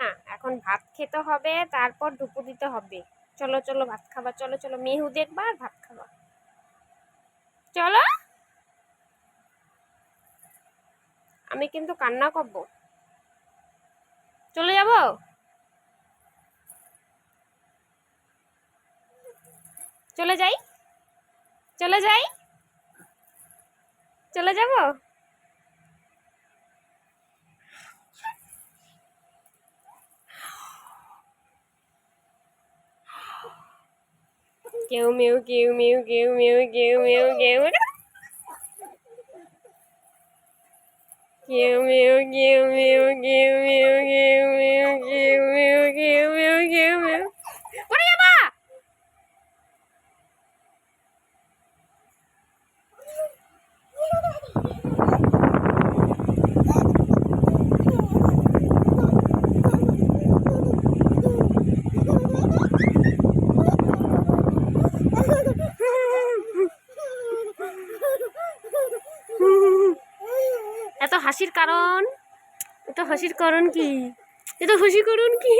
না, এখন ভাত খেতে হবে, তারপর ধুপু দিতে হবে। চলো চলো, ভাত খাবা, চলো চলো, মেহু দেখবা আর ভাত খাবা। চলো। আমি কিন্তু কান্না করব। চলে যাব? চলে যাই? চলে যাই? চলে যাব? কেউ মেউ কেউ মেউ কেউ মেউ কেউ মেউ কেউ কেউ মেউ কেউ মেউ কেউ মেউ কেউ মেউ কেউ মেউ কেউ মেউ কেউ মেউ পড়ে যাবা এত হাসির কারণ এত হাসির কারণ কি এত হাসির কারণ কি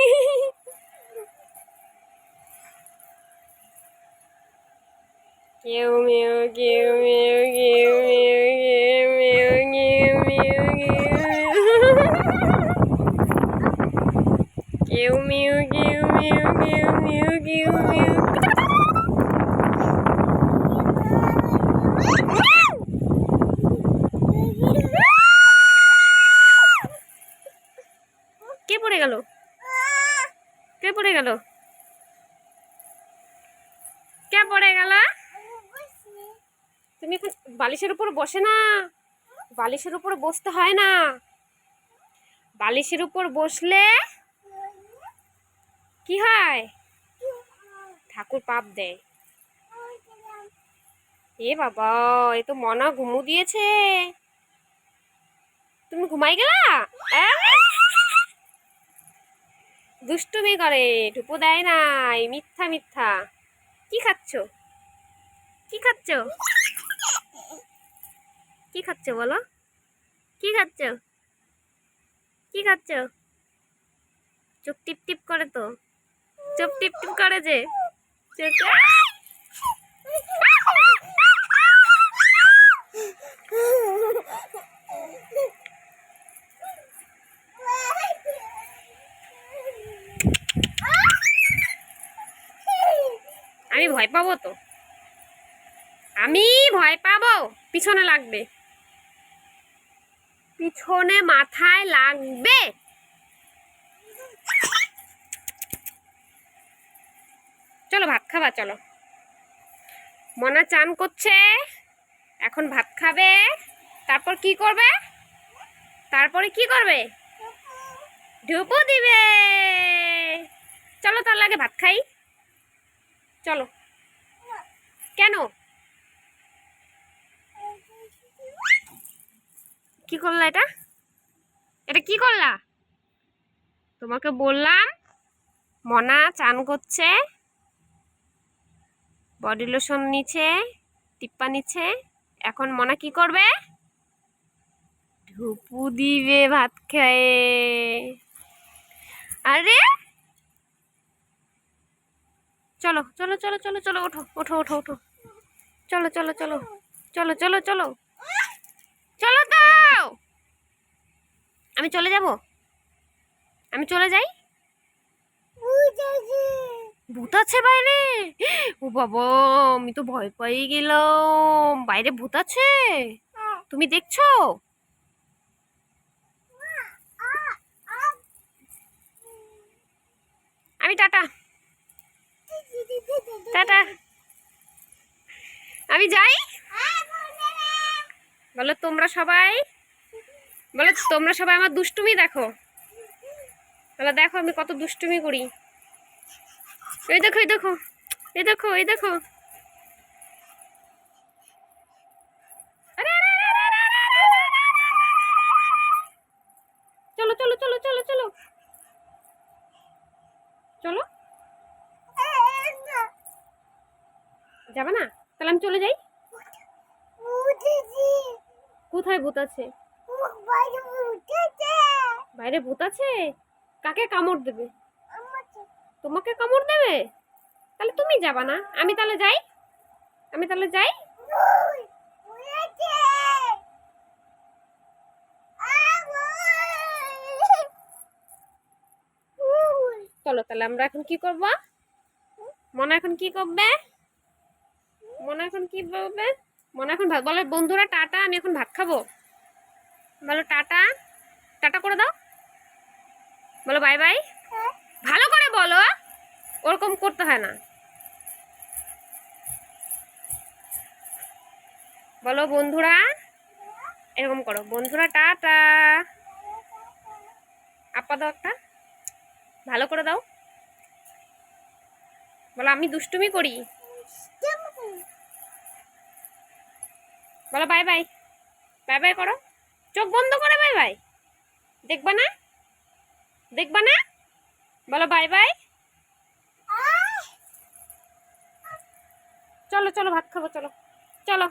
কেউ মেও কেউ মেও কেউ মেও কেউ মেও কেউ মেও কেউ মেও কেউ মেও কেউ মেও কেউ মেও কে পড়ে গেল? কে পড়ে গেল? কে পড়ে গেল? তুমি এখন বালিশের উপর বসে না। বালিশের উপর বসতে হয় না। বালিশের উপর বসলে কি হয়? ঠাকুর পাপ দেয়। এ বাবা, এ তো মনা ঘুমু দিয়েছে। তুমি ঘুমাই গেলা? আহ! দুষ্টুমি করে ঢুপো দেয় নাই, মিথ্যা মিথ্যা। কি খাচ্ছ? কি খাচ্ছ? কি খাচ্ছ বলো? কি খাচ্ছ? কি খাচ্ছ? চোখ টিপ টিপ করে তো। চোখ টিপ টিপ করে যে। চোখ আমি ভয় পাবো তো? আমি ভয় পাবো? পিছনে লাগবে। পিছনে মাথায় লাগবে? চলো ভাত খাবা, চলো। মনা চান করছে, এখন ভাত খাবে, তারপর কি করবে? তারপরে কি করবে? ঢুপু দিবে। চলো তার লাগে ভাত খাই। চলো। কেন? কি করলা এটা? এটা কি করলা? তোমাকে বললাম, মনা চান করছে বডি লোশন নিচ্ছে, টিপ্পা নিচ্ছে, এখন মনা কি করবে? ঢুপু দিবে ভাত খায়ে। আরে চলো চলো চলো চলো চলো, ওঠো ওঠো ওঠো ওঠো। চলো চলো চলো চলো চলো চলো। চলো তো! আমি চলে যাব? আমি চলে যাই? ভূত আছে বাইরে? ও বাবা, আমি তো ভয় পাই গেলাম। বাইরে ভূত আছে? তুমি দেখছ? আমি টাটা। টাটা। আমি যাই। বলো তোমরা সবাই। বলো তোমরা সবাই আমার দুষ্টুমি দেখো। বলো দেখো আমি কত দুষ্টুমি করি। এই দেখো এই দেখো এই দেখো এই দেখো। যাবে না? তাহলে আমি চলে যাই? কোথায় ভূত আছে? বাইরে ভূত আছে? কাকে কামড় দেবে? তোমাকে কামড় দেবে? তাহলে তুমি যাবা না। আমি তাহলে যাই? আমি তাহলে যাই? চলো তাহলে আমরা এখন কি করব? মনে এখন কি করবে? মনে এখন কি বলবে? মনে এখন ভাত বলো, বন্ধুরা, টাটা, আমি এখন ভাত খাব। বলো, টাটা টাটা করে দাও। বলো, বাই বাই। ভালো করে বলো, ওরকম করতে হয় না। বলো, বন্ধুরা, এরকম করো। বন্ধুরা, টাটা। আপা দাও একটা। ভালো করে দাও। বলো, আমি দুষ্টুমি করি। বলো বাই বাই বাই বাই করো। চোখ বন্ধ করে বাই বাই দেখবা না? দেখবা না? বলো বাই বাই চলো চলো ভাত খাব চলো। চলো।